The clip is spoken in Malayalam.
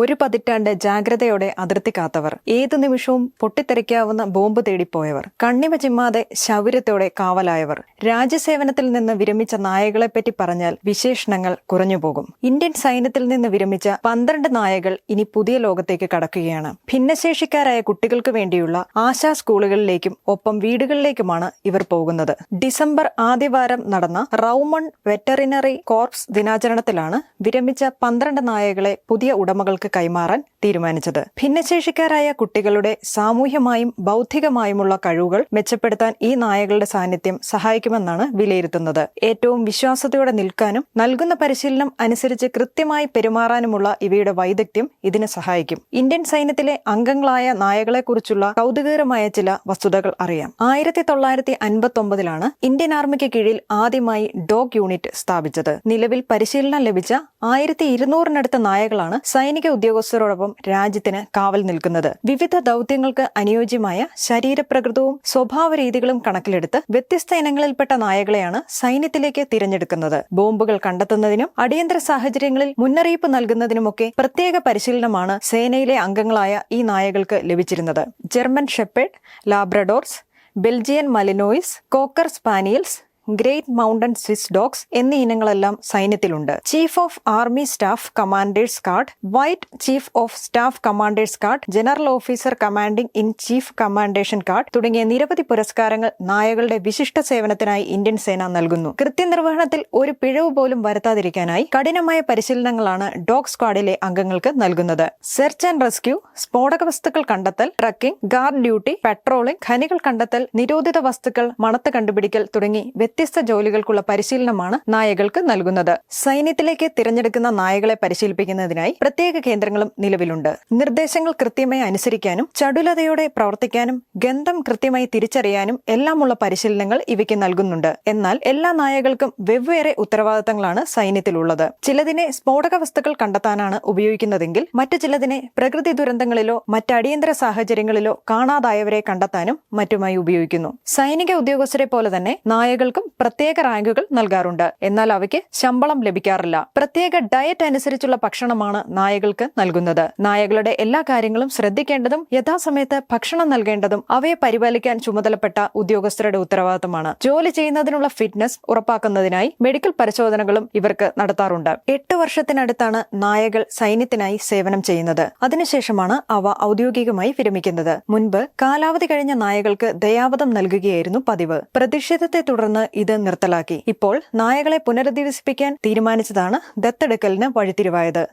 ഒരു പതിറ്റാണ്ട് ജാഗ്രതയോടെ അതിർത്തി കാത്തവർ. ഏതു നിമിഷവും പൊട്ടിത്തെറിക്കാവുന്ന ബോംബ് തേടിപ്പോയവർ. കണ്ണിമ ചിമ്മാതെ ശൗര്യത്തോടെ കാവലായവർ. രാജ്യസേവനത്തിൽ നിന്ന് വിരമിച്ച നായകളെപ്പറ്റി പറഞ്ഞാൽ വിശേഷണങ്ങൾ കുറഞ്ഞുപോകും. ഇന്ത്യൻ സൈന്യത്തിൽ നിന്ന് വിരമിച്ച പന്ത്രണ്ട് നായകൾ ഇനി പുതിയ ലോകത്തേക്ക് കടക്കുകയാണ്. ഭിന്നശേഷിക്കാരായ കുട്ടികൾക്ക് വേണ്ടിയുള്ള ആശാ സ്കൂളുകളിലേക്കും ഒപ്പം വീടുകളിലേക്കുമാണ് ഇവർ പോകുന്നത്. ഡിസംബർ ആദ്യവാരം നടന്ന റൌമൺ വെറ്ററിനറി കോർപ്സ് ദിനാചരണത്തിലാണ് വിരമിച്ച പന്ത്രണ്ട് നായകളെ പുതിയ ഉടമകൾക്ക് കൈമാറാൻ തീരുമാനിച്ചത്. ഭിന്നശേഷിക്കാരായ കുട്ടികളുടെ സാമൂഹ്യമായും ബൗദ്ധികമായുമുള്ള കഴിവുകൾ മെച്ചപ്പെടുത്താൻ ഈ നായകളുടെ സാന്നിധ്യം സഹായിക്കുമെന്നാണ് വിലയിരുത്തുന്നത്. ഏറ്റവും വിശ്വാസത്തോടെ നിൽക്കാനും നൽകുന്ന പരിശീലനം അനുസരിച്ച് കൃത്യമായി പെരുമാറാനുമുള്ള ഇവയുടെ വൈദഗ്ധ്യം ഇതിന് സഹായിക്കും. ഇന്ത്യൻ സൈന്യത്തിലെ അംഗങ്ങളായ നായകളെക്കുറിച്ചുള്ള കൗതുകകരമായ ചില വസ്തുതകൾ അറിയാം. ആയിരത്തി തൊള്ളായിരത്തി അൻപത്തി ഒമ്പതിലാണ് ഇന്ത്യൻ ആർമിക്ക് കീഴിൽ ആദ്യമായി ഡോഗ് യൂണിറ്റ് സ്ഥാപിച്ചത്. നിലവിൽ പരിശീലനം ലഭിച്ച ആയിരത്തി ഇരുന്നൂറിനടുത്ത നായകളാണ് സൈനിക ഉദ്യോഗസ്ഥരോടൊപ്പം രാജ്യത്തിന് കാവൽ നിൽക്കുന്നത്. വിവിധ ദൗത്യങ്ങൾക്ക് അനുയോജ്യമായ ശരീരപ്രകൃതവും സ്വഭാവ രീതികളും കണക്കിലെടുത്ത് വ്യത്യസ്ത ഇനങ്ങളിൽപ്പെട്ട നായകളെയാണ് സൈന്യത്തിലേക്ക് തിരഞ്ഞെടുക്കുന്നത്. ബോംബുകൾ കണ്ടെത്തുന്നതിനും അടിയന്തര സാഹചര്യങ്ങളിൽ മുന്നറിയിപ്പ് നൽകുന്നതിനുമൊക്കെ പ്രത്യേക പരിശീലനമാണ് സേനയിലെ അംഗങ്ങളായ ഈ നായകൾക്ക് ലഭിച്ചിരുന്നത്. German shepherd Labradors Belgian Malinois cocker spaniels great mountain Swiss dogs എന്നീ ഇനങ്ങളെല്ലാം സൈന്യത്തിലുണ്ട്. Chief of army staff commanders card vice chief of staff commanders card general officer commanding in chief commendation card തുടങ്ങിയ നിരവധി പുരസ്കാരങ്ങൾ നായകളുടെ വിശിഷ്ട സേവനത്തിനായി ഇന്ത്യൻ സേന നൽകുന്നു. കൃത്യനിർവഹണത്തിൽ ഒരു പിഴവ് പോലും വരുത്താതിരിക്കാനായി കഠിനമായ പരിശീലനങ്ങളാണ് ഡോഗ് സ്ക്വാഡിലെ അംഗങ്ങൾക്ക് നൽകുന്നത്. സെർച്ച് ആൻഡ് റെസ്ക്യൂ സ്ഫോടക വസ്തുക്കൾ കണ്ടെത്തൽ ട്രക്കിംഗ് ഗാർഡ് ഡ്യൂട്ടി പെട്രോളിംഗ് ഖനികൾ കണ്ടെത്തൽ നിരോധിത വസ്തുക്കൾ മണത്ത് കണ്ടുപിടിക്കൽ തുടങ്ങി വ്യത്യസ്ത ജോലികൾക്കുള്ള പരിശീലനമാണ് നായകൾക്ക് നൽകുന്നത്. സൈന്യത്തിലേക്ക് തിരഞ്ഞെടുക്കുന്ന നായകളെ പരിശീലിപ്പിക്കുന്നതിനായി പ്രത്യേക കേന്ദ്രങ്ങളും നിലവിലുണ്ട്. നിർദ്ദേശങ്ങൾ കൃത്യമായി അനുസരിക്കാനും ചടുലതയോടെ പ്രവർത്തിക്കാനും ഗന്ധം കൃത്യമായി തിരിച്ചറിയാനും എല്ലാമുള്ള പരിശീലനങ്ങൾ ഇവയ്ക്ക് നൽകുന്നുണ്ട്. എന്നാൽ എല്ലാ നായകൾക്കും വെവ്വേറെ ഉത്തരവാദിത്തങ്ങളാണ് സൈന്യത്തിലുള്ളത്. ചിലതിനെ സ്ഫോടക വസ്തുക്കൾ കണ്ടെത്താനാണ് ഉപയോഗിക്കുന്നതെങ്കിൽ മറ്റു ചിലതിനെ പ്രകൃതി ദുരന്തങ്ങളിലോ മറ്റടിയന്തര സാഹചര്യങ്ങളിലോ കാണാതായവരെ കണ്ടെത്താനും മറ്റുമായി ഉപയോഗിക്കുന്നു. സൈനിക ഉദ്യോഗസ്ഥരെ പോലെ തന്നെ നായകൾക്കും പ്രത്യേക റാങ്കുകൾ നൽകാറുണ്ട്. എന്നാൽ അവയ്ക്ക് ശമ്പളം ലഭിക്കാറില്ല. പ്രത്യേക ഡയറ്റ് അനുസരിച്ചുള്ള ഭക്ഷണമാണ് നായകൾക്ക് നൽകുന്നത്. നായകളുടെ എല്ലാ കാര്യങ്ങളും ശ്രദ്ധിക്കേണ്ടതും യഥാസമയത്ത് ഭക്ഷണം നൽകേണ്ടതും അവയെ പരിപാലിക്കാൻ ചുമതലപ്പെട്ട ഉദ്യോഗസ്ഥരുടെ ഉത്തരവാദിത്തമാണ്. ജോലി ചെയ്യുന്നതിനുള്ള ഫിറ്റ്നസ് ഉറപ്പാക്കുന്നതിനായി മെഡിക്കൽ പരിശോധനകളും ഇവർക്ക് നടത്താറുണ്ട്. എട്ട് വർഷത്തിനടുത്താണ് നായകൾ സൈന്യത്തിനായി സേവനം ചെയ്യുന്നത്. അതിനുശേഷമാണ് അവ ഔദ്യോഗികമായി വിരമിക്കുന്നത്. മുൻപ് കാലാവധി കഴിഞ്ഞ നായകൾക്ക് ദയാവധം നൽകുകയായിരുന്നു പതിവ്. പ്രതിഷേധത്തെ തുടർന്ന് ഇത് നിർത്തലാക്കി. ഇപ്പോൾ നായകളെ പുനരധിവസിപ്പിക്കാൻ തീരുമാനിച്ചതാണ് ദത്തെടുക്കലിന് വഴിത്തിരിവായത്.